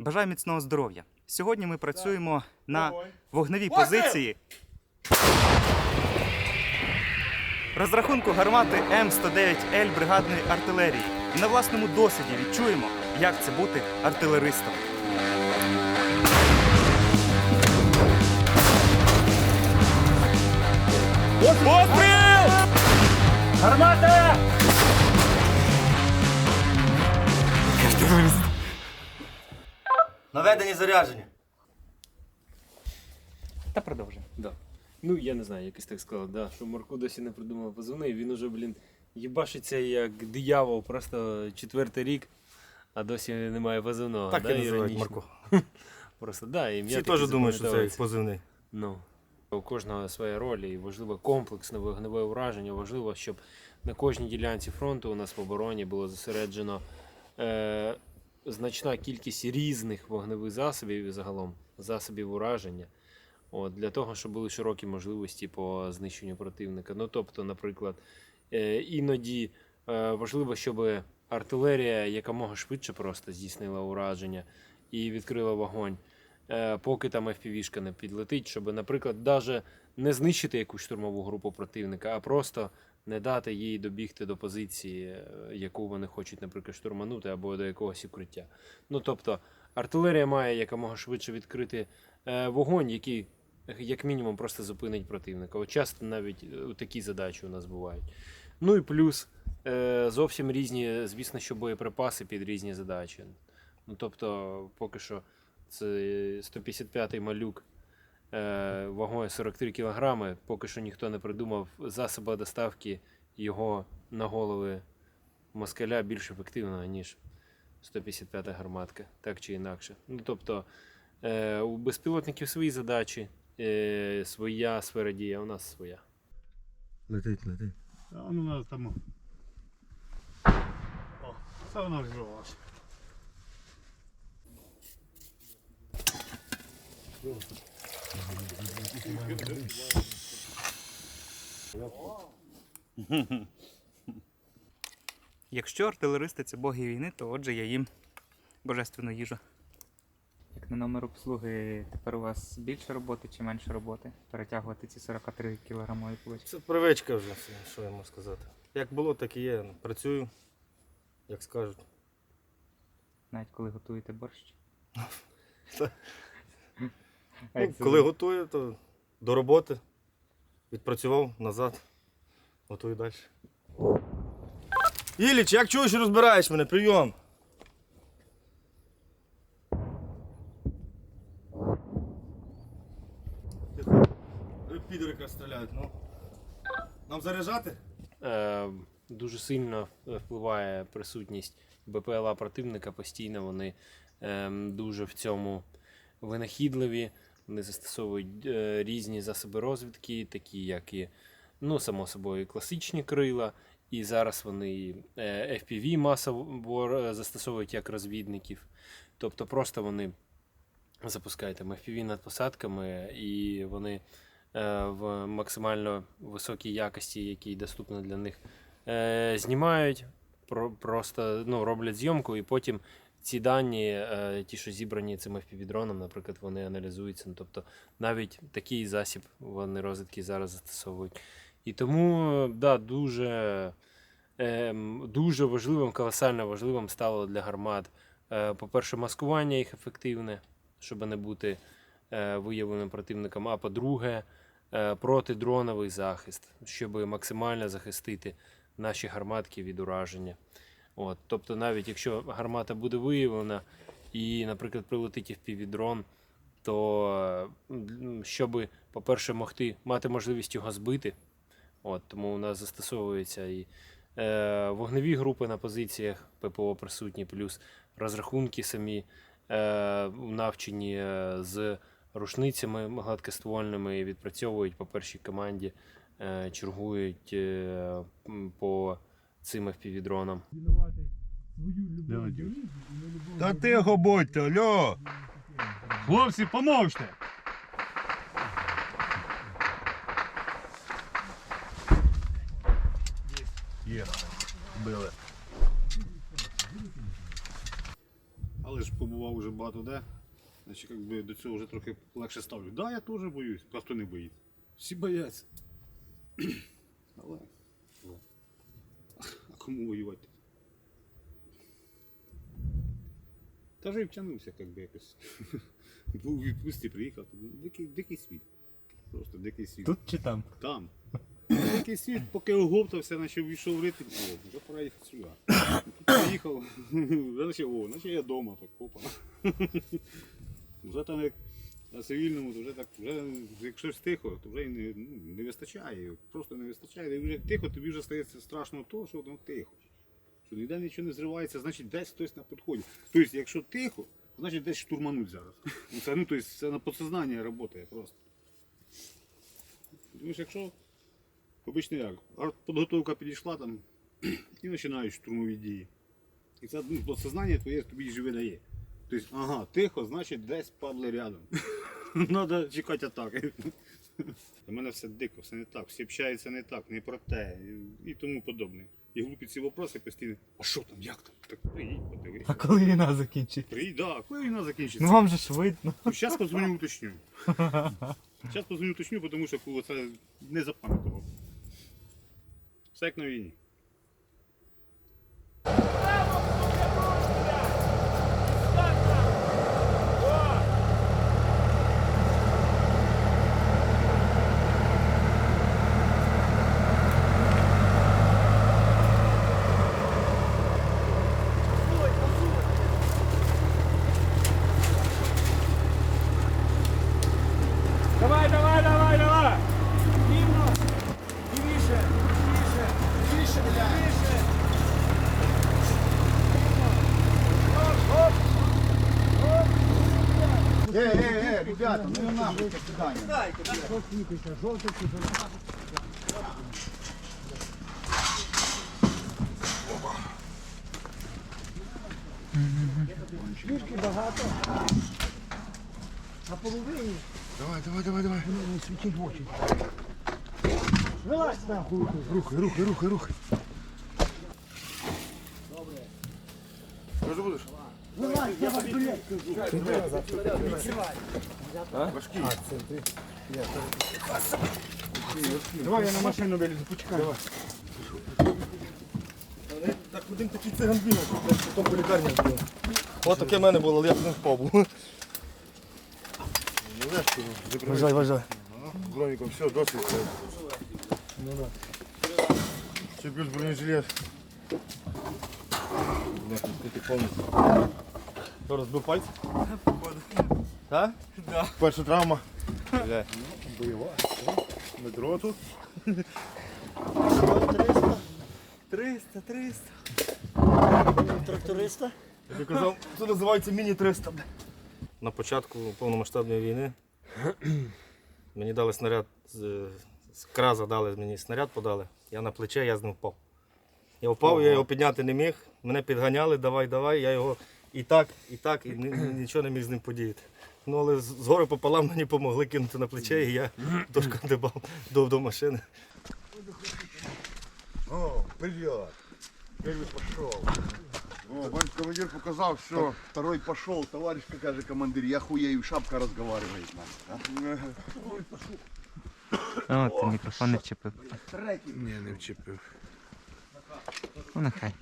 Бажаю міцного здоров'я. Сьогодні ми працюємо на вогневій позиції. Розрахунку гармати М109Л бригадної артилерії. І на власному досвіді відчуємо, як це бути артилеристом. Постріл! Гармата! Наведені зарядження. Та продовжуємо. Да. Ну, я не знаю, якось так сказав, да, що Марко досі не придумав позивний, він уже, блін, їбашиться як диявол, просто четвертий рік, а досі немає позивного. Так да, і називають іронічно. Марко. Просто, да, ім'я Всі таке теж думають, що це запам'ятовується. позивний. Ну, у кожного своя роль, і важливо комплексне вогневе ураження. Важливо, щоб на кожній ділянці фронту у нас в обороні було зосереджено е, значна кількість різних вогневих засобів і загалом засобів ураження. От, для того, щоб були широкі можливості по знищенню противника. Ну, тобто, наприклад, е, іноді е, важливо, щоб артилерія якомога швидше просто здійснила ураження і відкрила вогонь е, поки там FPV-шка не підлетить, щоб, наприклад, даже не знищити якусь штурмову групу противника, а просто не дати їй добігти до позиції, е, яку вони хочуть, наприклад, штурманути або до якогось укриття. Ну тобто, артилерія має якомога швидше відкрити е, вогонь, який, як мінімум, просто зупинить противника. От часто навіть е, такі задачі у нас бувають. Ну і плюс зовсім різні, звісно, що боєприпаси під різні задачі. Ну тобто, поки що це 155-й малюк вагою 43 кг. Поки що ніхто не придумав засоба доставки його на голови москаля більш ефективного, ніж 155-та гарматка, так чи інакше. Ну, тобто, е, у безпілотників свої задачі, е, своя сфера дії, а у нас своя. Летить, летить. А ну надо тому. О, це вона взорвалася. Якщо артилеристи це боги війни, то отже я їм божественну їжу. Як на номер обслуги, тепер у вас більше роботи чи менше роботи? Перетягувати ці 43 кілограмові плечі. Це привичка вже, що я можу сказати. Як було, так і є. Працюю, як скажуть. Навіть коли готуєте борщ. Ну, коли готую, то до роботи. Відпрацював назад. Готую далі. Іліч, як чуєш, розбираєш мене, прийом. Підери якраз стріляють, ну. Нам заряджати? Е, дуже сильно впливає присутність БПЛА противника. Постійно вони е, дуже в цьому винахідливі. Вони застосовують е, різні засоби розвідки, такі як і, ну, само собою, класичні крила. І зараз вони е, FPV масово е, застосовують як розвідників. Тобто просто вони запускають там FPV над посадками, і вони в максимально високій якості, якій доступна для них, знімають, про, просто ну, роблять зйомку, і потім ці дані, е, ті, що зібрані цим FPV-дроном, наприклад, вони аналізуються. Ну, тобто навіть такий засіб вони розвідки зараз застосовують. І тому да, дуже, ем, дуже важливим, колосально важливим стало для гармат, е, по-перше, маскування їх ефективне, щоб не бути е, виявленим противником. А по-друге, протидроновий захист, щоб максимально захистити наші гарматки від ураження. От, тобто, навіть якщо гармата буде виявлена і, наприклад, прилетить впівдрон, то щоб, по-перше, могти мати можливість його збити. От, тому у нас застосовуються і е, вогневі групи на позиціях ППО присутні, плюс розрахунки самі е, навчені е, з рушницями гладкоствольними і відпрацьовують по першій команді, е, чергують е, по цим FPV-дронам. Та тихо будьте, алло! Хлопці, поможете! Є, били. Але ж побував вже багато де. Значить, якби до цього вже трохи легше ставлю. Да, я теж боюсь, просто не боїться. Всі бояться. Але. Кому воювати? Та вже втягнувся, як би якось. Був у відпустці, приїхав. Дикий, дикий світ. Просто дикий світ. Тут чи там? Там. Дикий світ, поки оговтався, наче війшов в ритм, о, вже пора їхати сюди. Тут Приїхав, наче, о, наче я вдома, так опа. Вже там як на цивільному, то вже так, вже як щось тихо, то вже не, ну, не вистачає, просто не вистачає. І вже тихо, тобі вже стається страшно то, що ну, тихо. Що ніде нічого не зривається, значить десь хтось на підході. Тобто, якщо тихо, значить десь штурмануть зараз. Ну, Це, ну, тобто, це на підсознання працює просто. Тому що якщо обично як, артподготовка підійшла там і починають штурмові дії. І це ну, підсознання твоє тобі ж видає. Тобто, ага, тихо, значить десь падли рядом. Треба чекати атаки. У мене все дико, все не так, всі общаються не так, не про те і, тому подобне. І глупі ці вопроси постійно, а що там, як там? Так приїдь, подивись. А коли війна закінчиться? Приїдь, да, коли війна закінчиться. Ну вам же ж видно. Ну, Сейчас позвоню уточню. Сейчас позвоню уточню, тому що це не запам'ятував. Все як на війні. Ребята, ну нахуй это свидание. Давай, давай, давай, давай. Не світіть в очі. Вилазь нахуй. Рухай, рухай, рухай, рухай. Будеш? Вилазь, давай, блядь. Давай я на машину вилізу, почекай. Давай. Так один такий циган бігав, потім по лікарні збив. От таке в мене було, але я б не впав був. Вважай, вважай. Броніком, все, досить. Ну да. Ще плюс бронежилет. Ти повністю. Що, розбив пальці? Так? Перша травма. Бля. Метро тут. 300, 300. Тракториста. Я тобі казав, це називається міні-300. На початку повномасштабної війни мені дали снаряд з, з краза дали мені снаряд подали. Я на плече, я з ним впав. Я впав, я його підняти не міг. Мене підганяли, давай, давай. Я його і так, і так, і ні- ні- нічого не міг з ним подіяти. Ну, але з- згори пополам мені допомогли кинути на плече, і я дошкандибав до, до машини. О, привет. Первый пошел. О, бачиш, командир показал, все. Второй пошел. Товарищ, какая же командир. Я хуею, шапка разговаривает нам. О, ти мікрофон не вчепив. Третий. Ні, не вчепив. Ну нехай.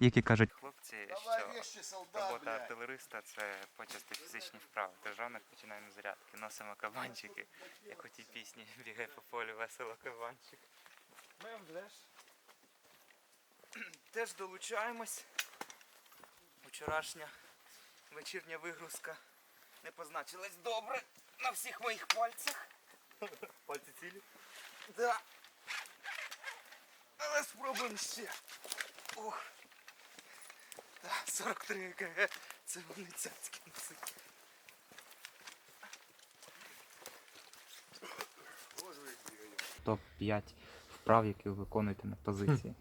Які кажуть хлопці, Солдат, робота артилериста це почасти фізичні вправи. Тож ранок починаємо зарядки, носимо кабанчики, як у тій пісні бігає по полю весело кабанчик. Ми ж теж долучаємось. Вчорашня вечірня вигрузка не позначилась добре на всіх моїх пальцях. Пальці цілі? Да. Але спробуємо ще. Ох. Да, 43 КГ. Це вони цяцькі носить. Топ-5 вправ, які ви виконуєте на позиції.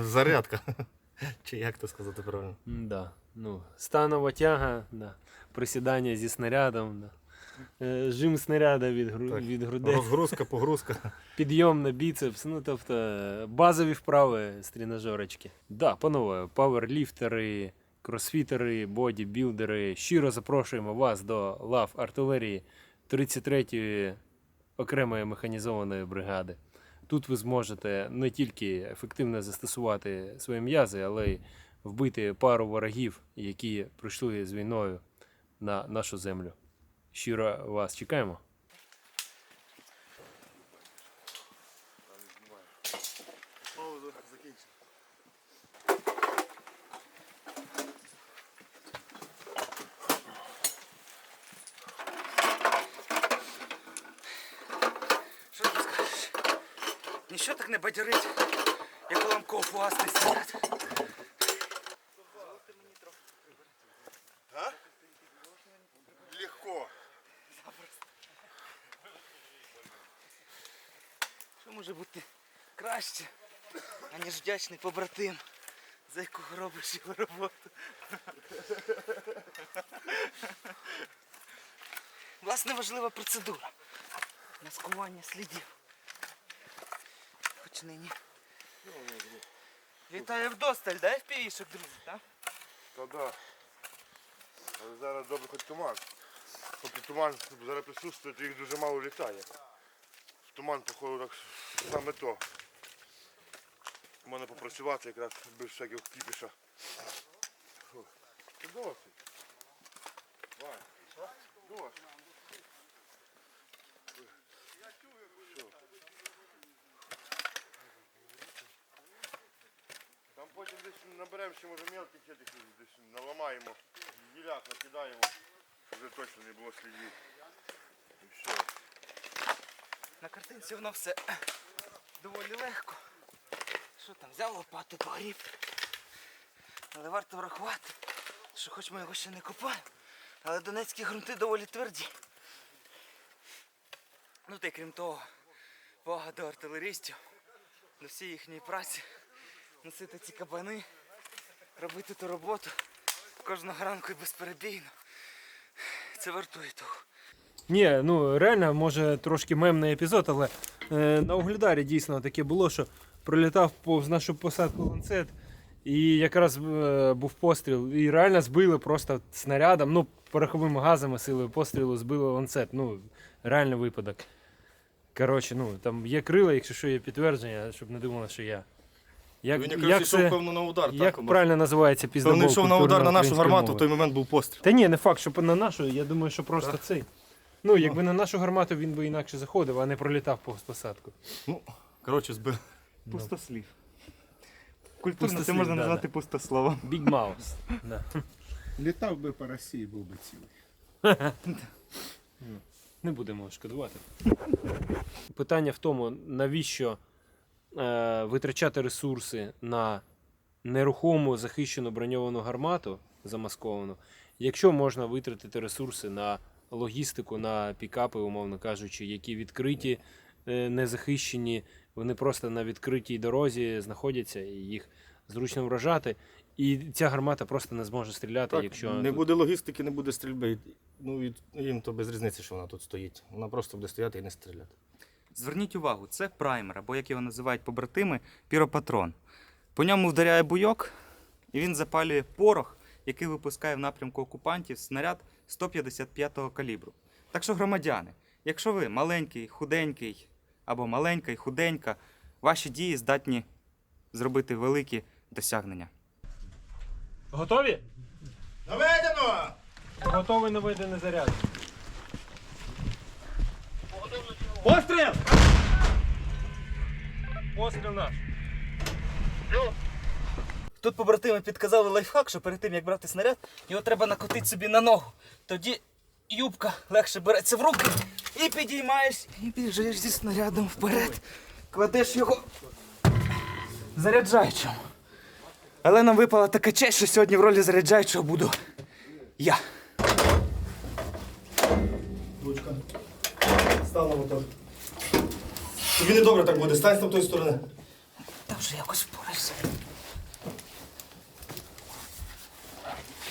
Зарядка. Чи як це сказати правильно? Да. Ну, станова тяга, да. присідання зі снарядом, да. Е, жим снаряда від, гру... Так. від грудей, Розгрузка, погрузка. підйом на біцепс, ну тобто е, базові вправи з тренажерочки. Да, панове, паверліфтери, кросфітери, бодібілдери. Щиро запрошуємо вас до лав артилерії 33-ї окремої механізованої бригади. Тут ви зможете не тільки ефективно застосувати свої м'язи, але й вбити пару ворогів, які прийшли з війною на нашу землю. Щиро вас чекаємо. Що ти скажеш? Ніщо так не бадьорить, як уламково фугасний снаряд. Легко. Що може бути краще, аніж вдячний побратим, за якого робиш його роботу. Власне, важлива процедура. Маскування слідів. Хоч нині. Вітаю вдосталь, дай впівішок, друзі, так? Та да. Але зараз добре хоч туман. Поки туман зараз присутствує, то їх дуже мало літає. В туман, походу, так саме то. Можна попрацювати якраз без всяких кіпіша. Там потім десь наберемо ще може мелких этих десь наламаємо, гіляк накидаємо, щоб вже точно не було слідів. І все. На картинці воно все доволі легко. Що там, взяв лопату, погріб. Але варто врахувати, що хоч ми його ще не копаємо, але донецькі ґрунти доволі тверді. Ну та й крім того, повага до артилерістів, до всієї їхньої праці, носити ці кабани, робити ту роботу кожного ранку і безперебійно. Це вартує того. Ні, ну реально, може трошки мемний епізод, але е, на Угледарі дійсно таке було, що пролітав повз нашу посадку ланцет, і якраз е, був постріл, і реально збили просто снарядом, ну, пороховими газами силою пострілу збили ланцет. Ну, реальний випадок. Коротше, ну, там є крила, якщо що є підтвердження, щоб не думали, що я. Як, Він як, якраз йшов, це, певно, на удар. як так, правильно називається піздобол Певно, йшов на удар на нашу гармату, в той момент був постріл. Та ні, не факт, що на нашу, я думаю, що просто цей. Ну, якби на нашу гармату він би інакше заходив, а не пролітав повз посадку. Ну, коротше, збив. Пустослів. Культурно це Пустослів, можна да, назвати пустословом. Big Mouse. Да. Літав би по Росії, був би цілий. Не будемо шкодувати. Питання в тому, навіщо е, витрачати ресурси на нерухому захищену броньовану гармату замасковану, якщо можна витратити ресурси на логістику, на пікапи, умовно кажучи, які відкриті, е, не захищені, вони просто на відкритій дорозі знаходяться і їх зручно вражати. І ця гармата просто не зможе стріляти, Так, якщо не тут- буде логістики, не буде стрільби. Ну, і їм то без різниці, що вона тут стоїть. Вона просто буде стояти і не стріляти. Зверніть увагу, це праймер, або як його називають побратими, піропатрон. По ньому вдаряє буйок, і він запалює порох, який випускає в напрямку окупантів снаряд 155-го калібру. Так що, громадяни, якщо ви маленький, худенький або маленька і худенька, ваші дії здатні зробити великі досягнення. Готові? Наведено! Готовий наведений заряд. Постріл! Постріл наш. Тут побратими підказали лайфхак, що перед тим як брати снаряд, його треба накотити собі на ногу. Тоді юбка легше береться в руки і підіймаєш, і біжиш зі снарядом вперед. Кладеш його заряджаючому. Але нам випала така честь, що сьогодні в ролі заряджаючого буду я. Ручка. Став на мотор. Тобі не добре так буде, стань з тої сторони. Та вже якось впорайся.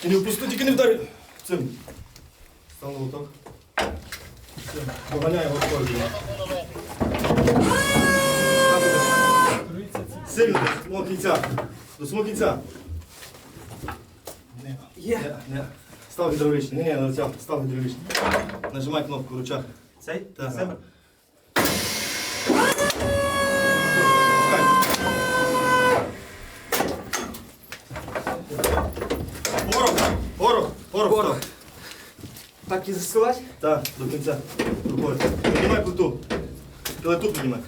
І не впусти, тільки не вдари. Цим. Став на мотор. Доганяємо кожен. Сильно, до самого кінця. До самого кінця. Є. Не, не. Став гідравлічний. Ні, ні, не оця. Став гідравлічний. Нажимай кнопку в ручах. Цей? Так. Пускай. Порох, порох, порох. Порох. Так і засилать? Так, до кінця. Рукою. Піднімай плиту. Плиту піднімай.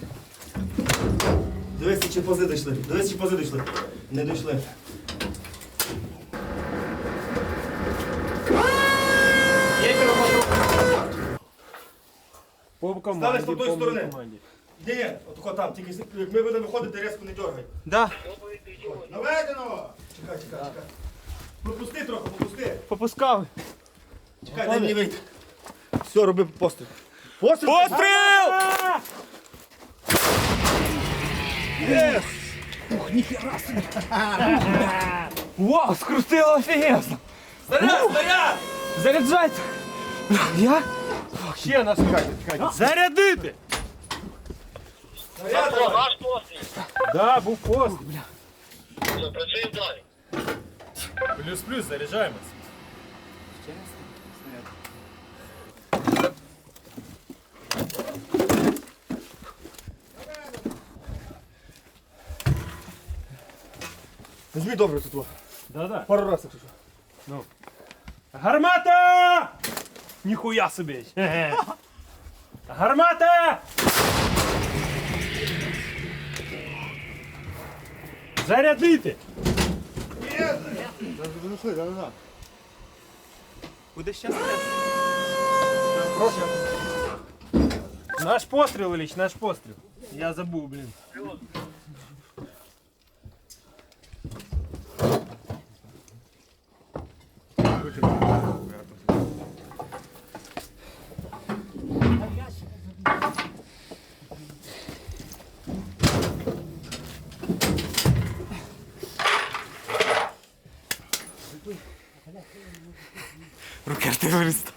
Дивись, чи пози дійшли. Дивись, чи пози дійшли. Не дійшли. По команді, Станеш по той по сторони. команді. Ні, ні, отако там, тільки як ми будемо виходити, різко не дергай. Да. Наведено! Чекай, чекай, чекай. Пропусти трохи, пропусти. Попускав. Чекай, дай мені вийти. Все, роби постріл. Постріл! Постріл! Єс! Вау, скрутило офігезно! Заряд, заряд! Заряджайте! Я? Ще нас чекайте, чекайте. Зарядити! Заряд давай! Наш постріл. Да, був пост. Все, працюємо далі. Плюс-плюс, заряджаємось. Візьми добре тут. Да-да. Пару разів, якщо що. Гармата! Ніхуя собі! Хе-хе. Гармата! Зарядити! Буде щастя. Наш постріл, Іліч, наш постріл. Я забув, блін. Руки артилериста.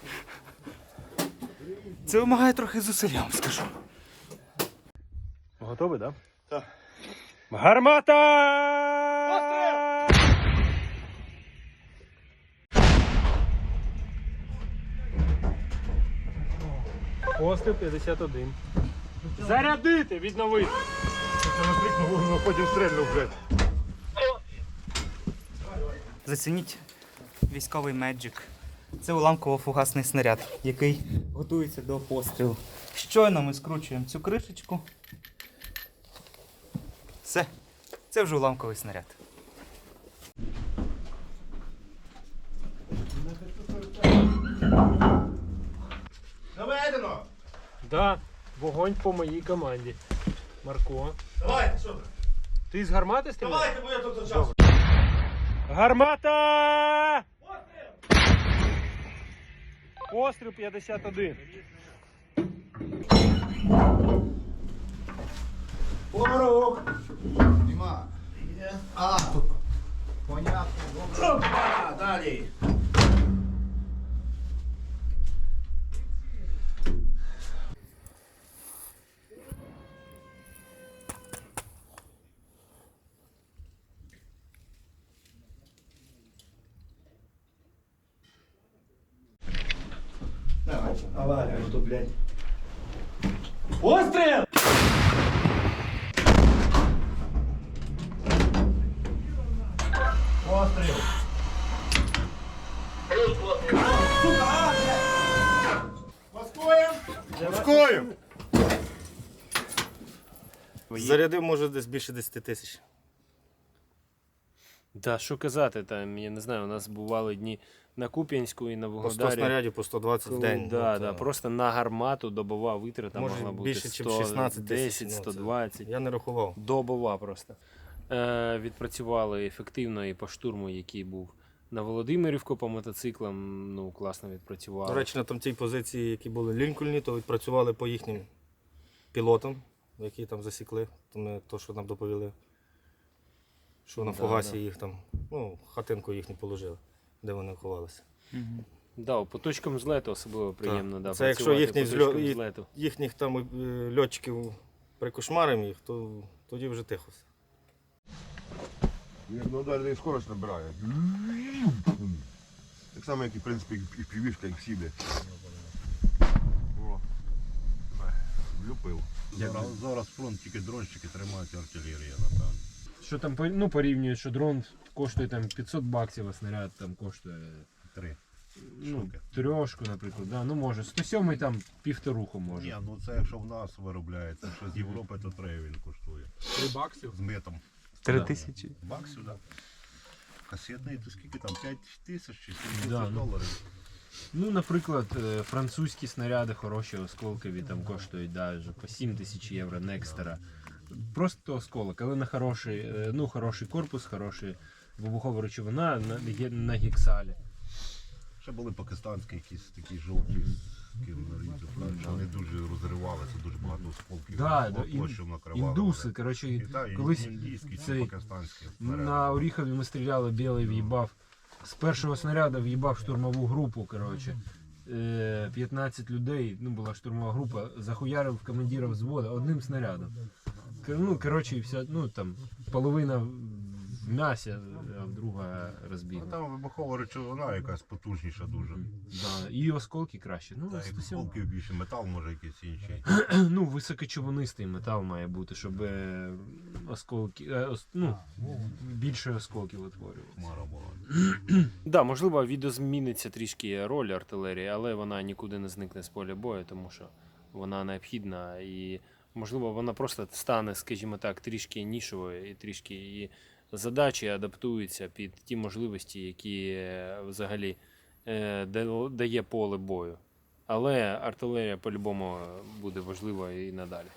Це вимагає трохи зусиль, вам скажу. Готовий, так? Так. Гармата! Постріл 51. Зарядити, відновити. Потім стрельнув, блядь. Зацініть військовий меджик. Це уламково-фугасний снаряд, який готується до пострілу. Щойно ми скручуємо цю кришечку. Все. Це вже уламковий снаряд. Наведено! Да, вогонь по моїй команді. Марко. Давай, що ти? Ти з гармати стріляєш? Давайте, бо я тут час. Гармата! Постріл 51. Порох! Нема. А, тут. Понятно. Опа, далі. Давай, аварія, то, блядь. Постріл! Постріл! Плюс постріл. Зарядив, може, десь більше 10 тисяч. Да, що казати, там, я не знаю, у нас бували дні на Куп'янську і на По 100 Вугледарі. снарядів, по 120 в день. да, Ну, да, то- просто на гармату добова витрата Може, могла бути більше, чим 100, 16 тисяч, 10, ну, це- 120. Я не рахував. Добова просто. Е, відпрацювали ефективно і по штурму, який був на Володимирівку по мотоциклам. Ну, класно відпрацювали. До речі, на там тій позиції, які були Лінкольні, то відпрацювали по їхнім пілотам, які там засікли. То ми то, що нам доповіли. Що на Да, фугасі да. їх там, ну, хатинку їхню положили, де вони ховалися. Да, по точкам злету особливо приємно. Да, Це якщо їхній зльо-. Їхніх там е, льотчиків прикошмаримо їх, то тоді вже тихо. все. Як на ударний скорость набирає. Так само, як і в принципі і півішка, і всі. Влюпив. Зараз, зараз фронт тільки дронщики тримають артилерія, напевно. Що там ну, порівнюють, що дрон коштує там 500 баксів, а снаряд там коштує Три. ну, трьошку, наприклад. Да, ну може, 107 там півторуху може. Ні, ну це якщо в нас виробляється, що з Європи, то три він коштує. Три баксів? З митом. Три Да. тисячі. Баксів, так. Касетний, то скільки там? 5 тисяч чи 700 Да, ну. доларів. Ну, наприклад, е, французькі снаряди хороші, осколкові там коштують да, вже по 7 тисяч євро Некстера. Просто осколок, але на хороший, е, ну, хороший корпус, хороший вибухова речовина на, є на гексалі. Ще були пакистанські якісь такі жовті, з ким Вони дуже розривалися, дуже багато осколків. Да, да, ін- Індуси, коротше, І, та, колись індійські, цей- пакистанські. на Оріхові ми стріляли, білий в'їбав. З першого снаряду в'їбав штурмову групу, коротше. Е, 15 людей, ну була штурмова група, захуярив командира взводу одним снарядом. Ну, коротше, вся, ну там половина в м'ясі, а друга Ну, там вибухова речовина якась потужніша дуже. Да. І осколки краще. Ну, Та, і 107. осколків більше метал, може якийсь інший. ну високочовунистий метал має бути, щоб е, осколки, е, ос- ну, більше осколків утворювалося. Хмара була. Да, можливо, відозміниться трішки роль артилерії, але вона нікуди не зникне з поля бою, тому що вона необхідна і, можливо, вона просто стане, скажімо так, трішки нішовою і трішки її задачі адаптуються під ті можливості, які е, взагалі е, дає поле бою. Але артилерія по-любому буде важлива і надалі.